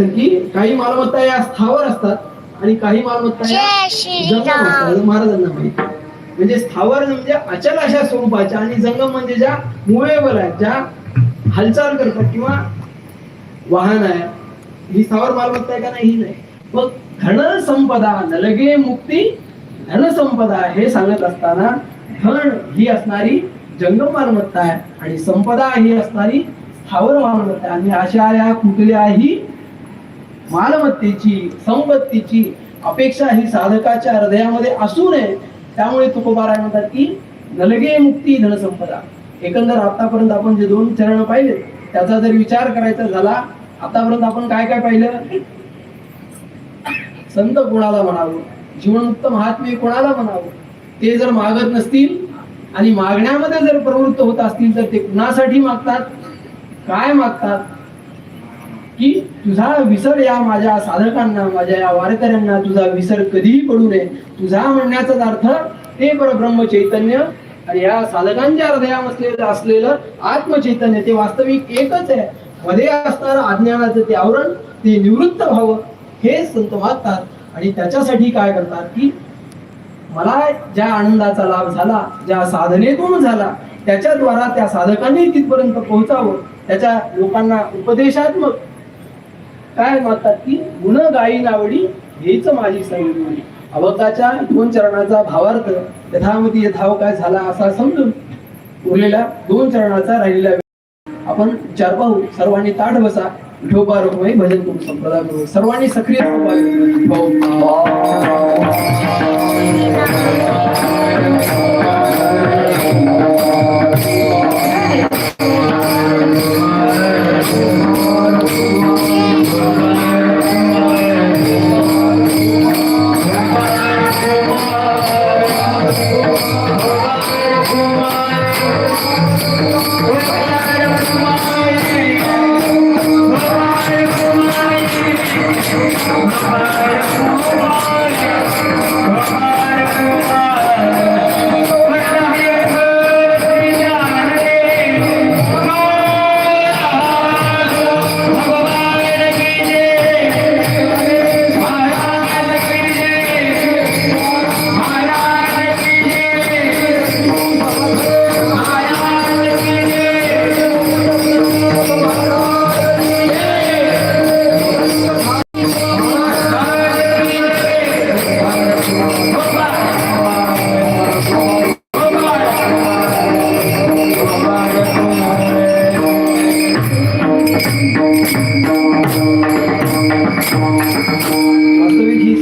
की काही मालमत्ता या स्थावर असतात आणि काही मालमत्ता या महाराजांना माहिती म्हणजे स्थावर म्हणजे अचल अशा स्वरूपाच्या आणि जंगम म्हणजे ज्या मुवेबल आहेत ज्या हालचाल करतात किंवा वाहन आहे. ही स्थावर मालमत्ता आहे का नाही ही नाही. मग धन संपदा नलगे मुक्ती धन संपदा हे सांगत असताना धन ही असणारी जंगम मालमत्ता आहे आणि संपदा ही असणारी स्थावर मालमत्ता आहे. आणि अशा या कुठल्याही मालमत्तेची संपत्तीची अपेक्षा ही साधकाच्या हृदयामध्ये असू नये. त्यामुळे तुकोबाराय म्हणतात की नलगे मुक्ती धनसंपदा. एकंदर आतापर्यंत आपण जे दोन चरण पाहिले त्याचा जर विचार करायचा झाला आतापर्यंत आपण काय काय पाहिलं? संत कोणाला म्हणावं? जीवनमुक्त महात्मे कोणाला म्हणावं? ते जर मागत नसतील आणि मागण्यामध्ये जर प्रवृत्त होत असतील तर ते कुणासाठी मागतात? काय मागतात? की तुझा विसर या माझ्या साधकांना माझ्या या वारकऱ्यांना तुझा विसर कधीही पडू नये. तुझा म्हणण्याचाच अर्थ ते परब्रह्म चैतन्य आणि या साधकांच्या हृदयाम असलेलं आत्मचैतन्य ते वास्तविक एकच आहे. मध्ये असणारं अज्ञानाचं ते आवरण ते निवृत्त व्हावं हे संत वाचतात आणि त्याच्यासाठी काय करतात की मला ज्या आनंदाचा लाभ झाला ज्या साधनेतून झाला त्याच्याद्वारा त्या साधकांनी तिथपर्यंत पोहोचावं. त्याच्या लोकांना उपदेशात्मक काय म्हणतात की गुण गायी नावडी हेच माझी संगी अवकाच्या दोन चरणाचा भावार्थ यथामती यथाव काय झाला असा समजून उरलेला दोन चरणाचा राहिलेला आपण विचार पाहू सर्वांनी ताठ बसा विठोबा रुक्माई भजन करू संप्रदाय करू. सर्वांनी सक्रिय सहभागी भाऊ वास्तविक ही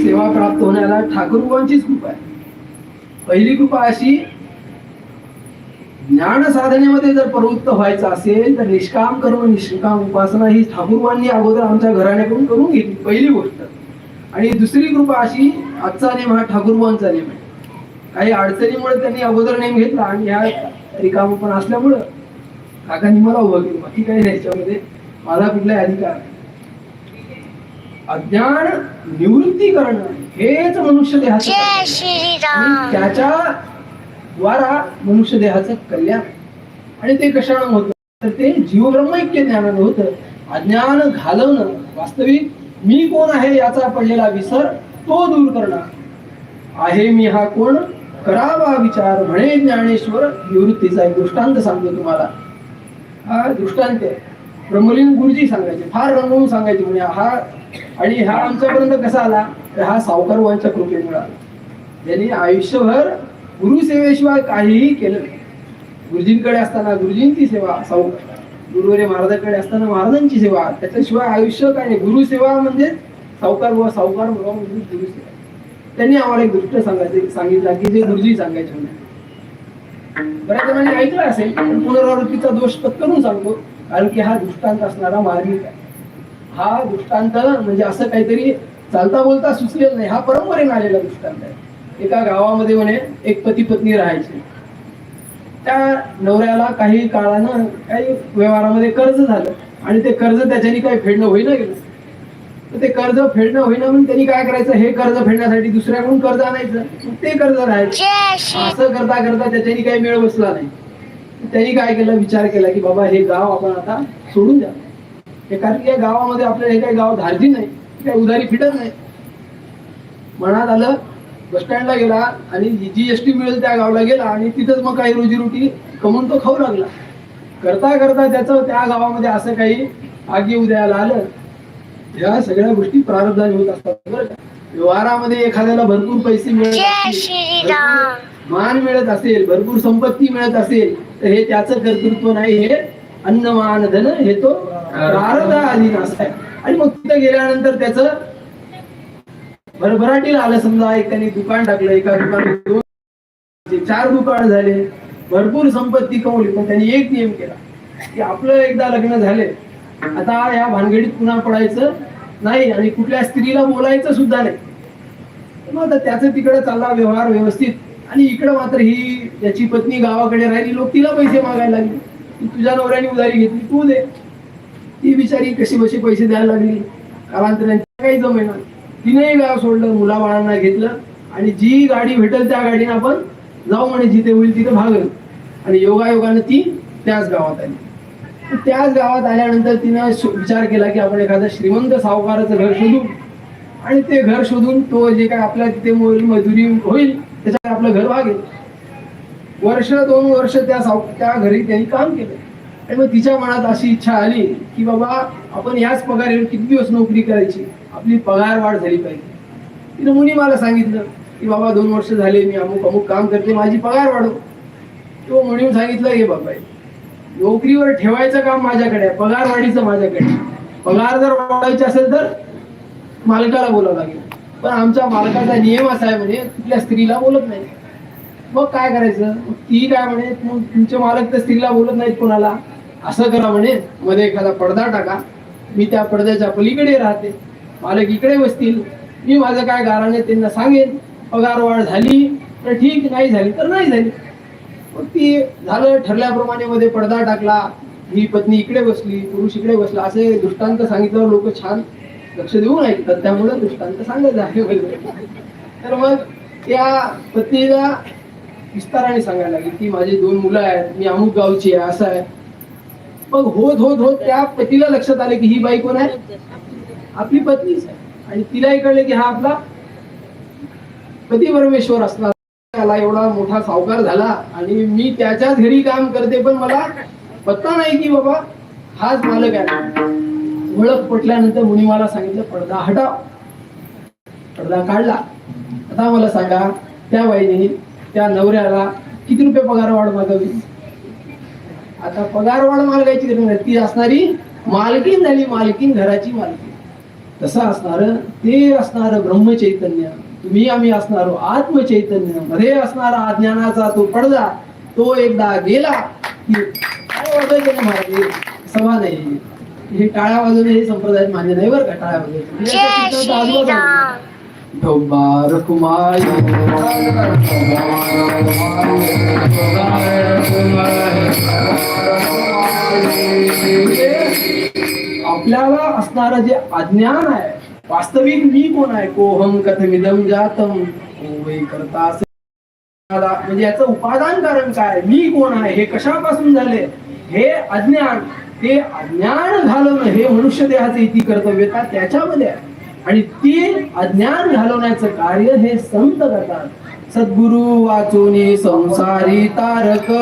सेवा प्राप्त होण्याला ठाकूरबांचीच कृपा आहे. पहिली कृपा अशी ज्ञान साधनेमध्ये जर प्रवृत्त व्हायचं असेल तर निष्काम कर्म निष्काम उपासना ही ठाकूरबांनी अगोदर आमच्या घराण्याकडून करून घेतली. पहिली गोष्ट. आणि दुसरी कृपा अशी आजचा नेम हा ठाकूरबांचा नेम आहे. काही अडचणीमुळे त्यांनी अगोदर नेम घेतला आणि ह्या रिकाम पण असल्यामुळं काकांनी मला उभं केलं. बाकी काही नाही याच्यामध्ये. माझा कुठलाही अधिकार नाही. अज्ञान निवृत्ती करणं हेच मनुष्य देहाचं त्याच्या द्वारा मनुष्य देहाचं कल्याण. आणि ते कशानं होतं? तर ते जीवब्रह्मैक्य ज्ञानानं होतं. अज्ञान घालवणं वास्तविक मी कोण आहे याचा पडलेला विसर तो दूर करणं. आहे मी हा कोण? करावा विचार म्हणे ज्ञानेश्वर. निवृत्तीचा एक दृष्टांत सांगतो तुम्हाला. हा दृष्टांत आहे. ब्रह्मलिंग गुरुजी सांगायचे फार रंगवून सांगायचे म्हणजे हा आणि हा आमच्यापर्यंत कसा आला? तर हा सावकारवांच्या कृपेमुळे आला. यांनी आयुष्यभर गुरुसेवेशिवाय काहीही केलं नाही. गुरुजींकडे असताना गुरुजींची सेवा साऊ गुरुवरे महाराजांकडे असताना महाराजांची सेवा त्याच्याशिवाय आयुष्य काय नाही. गुरुसेवा म्हणजे सावकार व सावकार म्हणजे गुरुसेवा त्यांनी आम्हाला एक दृष्ट सांगायचे सांगितलं की जे गुरुजी सांगायचे म्हणे. बऱ्याच जणांनी ऐकलं असेल पण पुनरावृत्तीचा दोष पत्करून सांगतो. कारण की हा दृष्टांत असणारा मार्मिक आहे. हा दृष्टांत म्हणजे असं काहीतरी चालता बोलता सुचलेलं नाही. हा परंपरेने आलेला दृष्टांत आहे. एका गावामध्ये म्हणे एक पती पत्नी राहायचे. त्या नवऱ्याला काही काळानं काही व्यवहारामध्ये कर्ज झालं. आणि ते कर्ज त्याच्यानी काही फेडणं होईना गेलं. तर ते कर्ज फेडणं होईना म्हणून त्यांनी काय करायचं? हे कर्ज फेडण्यासाठी दुसऱ्याकडून कर्ज आणायचं. ते कर्ज राहायचं. असं करता करता त्याच्यानी काही मेळ बसला नाही. त्यांनी काय केलं? विचार केला की बाबा हे गाव आपण आता सोडून द्या. हे कारण की या गावामध्ये आपल्याला हे काही गाव धारजी नाही काही उधारी फिटत नाही. मनात आलं बस स्टँडला गेला आणि जी एस टी मिळेल त्या गावाला गेला आणि तिथंच मग काही रोजीरोटी कमवून तो खाऊ लागला. करता करता त्याचं त्या गावामध्ये असं काही आगी उदयाला आलं. या सगळ्या गोष्टी प्रारब्धाने होत असतात बरं व्यवहारामध्ये एखाद्याला भरपूर पैसे मिळत मान मिळत असेल भरपूर संपत्ती मिळत असेल तर हे त्याचं कर्तृत्व नाही हे अन्नमान धन हे तो प्रारब्ध अधीन असत आणि मग तिथं गेल्यानंतर त्याच भरभराटीला आलं समजा एक त्यांनी दुकान टाकलं एका दुकानात दोन चार दुकान झाले भरपूर संपत्ती कमवली पण त्यांनी एक नियम केला की आपलं एकदा लग्न झाले आता या भानगडीत पुन्हा पडायचं नाही आणि कुठल्या स्त्रीला बोलायचं सुद्धा नाही. मग आता त्याचं तिकडे चालला व्यवहार व्यवस्थित आणि इकडं मात्र ही याची पत्नी गावाकडे राहिली लोक तिला पैसे मागायला लागले. तुझ्या नवऱ्याने उधारी घेतली तू दे. ती बिचारी कशी बशी पैसे द्यायला लागली? कालांतराने काही जमेना तिनेही गाव सोडलं मुलाबाळांना घेतलं आणि जी गाडी भेटेल त्या गाडीने आपण जाऊ म्हणे जिथे होईल तिथे भागल आणि योगायोगानं ती त्याच गावात आली. त्याच गावात आल्यानंतर तिनं विचार केला की आपण एखादं श्रीमंत सावकाराचं घर शोधू. आणि ते घर शोधून तो जे काय आपल्या तिथे मजुरी होईल त्याच्यात आपलं घर भागेल वर्ष दोन वर्ष त्या साव त्या घरी त्यांनी काम केलं. आणि मग तिच्या मनात अशी इच्छा आली की बाबा आपण याच पगारावर किती दिवस नोकरी करायची? आपली पगार वाढ झाली पाहिजे. तिने मुनी मला सांगितलं की बाबा दोन वर्ष झाले मी अमुक अमुक काम करते माझी पगार वाढव. तो म्हणून सांगितलं हे बाबा नोकरीवर ठेवायचं काम माझ्याकडे आहे पगार वाढीचं माझ्याकडे पगार जर वाढवायचे असेल तर मालकाला बोलावं लागेल. पण आमच्या मालकाचा नियम असा आहे म्हणे कुठल्या स्त्रीला बोलत नाही. मग काय करायचं? मग ती काय म्हणे मग तुमचे मालक तर स्त्रीला बोलत नाहीत कोणाला. असं करा म्हणे मध्ये एखादा पडदा टाका. मी त्या पडद्याच्या पलीकडे राहते. मालक इकडे बसतील. मी माझं काय गाराने त्यांना सांगेन. पगार वाढ झाली तर ठीक नाही झाली तर नाही झाली. मग ती झालं ठरल्याप्रमाणे मध्ये पडदा टाकला. ही पत्नी इकडे बसली पुरुष इकडे बसला. असे दृष्टांत सांगितल्यावर लोक छान लक्ष देऊन ऐकतात. त्यामुळे दृष्टांत सांगत आहे तर मग त्या पत्नीला विस्ताराने सांगायला लागली की माझी दोन मुलं आहेत मी अमुक गावची आहे असं आहे. मग होत होत होत त्या पतीला लक्षात आले की ही बाई कोण आहे? आपली पत्नीच आहे. आणि तिलाही कळले की हा आपला पती परमेश्वर असणार. त्याला एवढा मोठा सावकार झाला आणि मी त्याच्याच घरी काम करते पण मला पत्ता नाही की बाबा हाच मालक आहे. ओळख पटल्यानंतर मुनी मला सांगितलं पडदा हटाव पडदा काढला. आता मला सांगा त्या बाईने त्या नवऱ्याला किती रुपये पगार वाढ मागावी? आता पगार वाढ मागायची गरज नाही ती असणारी मालकीन झाली मालकीन घराची मालकीन. तसं असणार ते असणार ब्रह्मचैतन्य. तुम्ही आम्ही असणारो आत्मचैतन्य. मध्ये असणारा अज्ञानाचा तो पडदा तो एकदा गेला की काय वाजायचं नाही महाराज सभा नाही. हे टाळ्या वाजवणे हे संप्रदाय मान्य नाही बरं का टाळ्या श्रीराम. ढोबार कुमार आपल्याला असणारं जे अज्ञान आहे वास्तविक मी कोण आहे? कोहम कथमिदम जातम. करता असे म्हणजे याचं उपादान कारण काय? मी कोण आहे? हे कशापासून झाले? हे अज्ञान ते अज्ञान घालवणं हे मनुष्य देहाचे इति कर्तव्यता त्याच्यामध्ये आहे. आणि ती अज्ञान घालवण्याचं कार्य हे संत करतात. सद्गुरु वाचोनी संसारी तारक.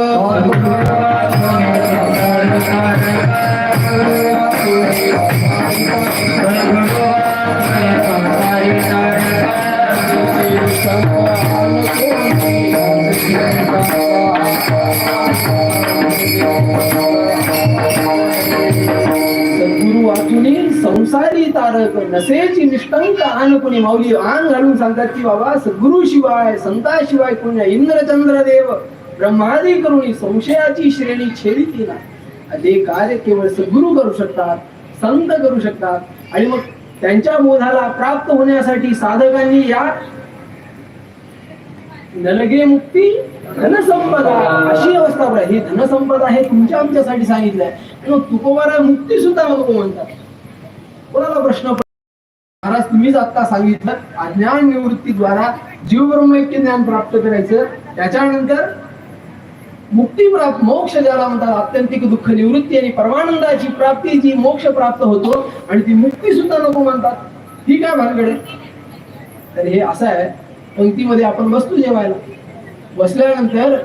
संसारी तारक नसेची निष्ठंक आन कोणी माऊली आन घालून सांगतात की बाबा सद्गुरु शिवाय संताशिवाय पुण्य इंद्रचंद्र देव ब्रह्मादी करून संशयाची श्रेणी छेदी ना ते कार्य केवळ सद्गुरु करू शकतात संत करू शकतात आणि मग त्यांच्या बोधाला प्राप्त होण्यासाठी साधकांनी या नलगे मुक्ती धनसंपदा अशी अवस्था बरं ही धनसंपदा हे तुमच्या आमच्यासाठी सांगितलंय मग तुकोबारा मुक्ती सुद्धा नको म्हणतात कोणाला प्रश्न महाराज तुम्हीच आता सांगितलं अज्ञान निवृत्तीद्वारा जीवब्रह्मैक्य ज्ञान प्राप्त करायचं. त्याच्यानंतर मुक्ती प्राप्त मोक्ष ज्याला म्हणतात आत्यंतिक दुःख निवृत्ती आणि परमानंदाची प्राप्ती जी मोक्ष प्राप्त होतो आणि ती मुक्ती सुद्धा नको म्हणतात. ही काय भानगड तर हे असं आहे पंक्तीमध्ये आपण बसतो जेवायला. बसल्यानंतर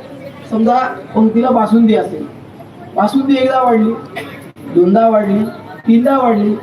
समजा पंक्तीला बासुंदी असेल. बासुंदी एकदा वाढली दोनदा वाढली तीनदा वाढली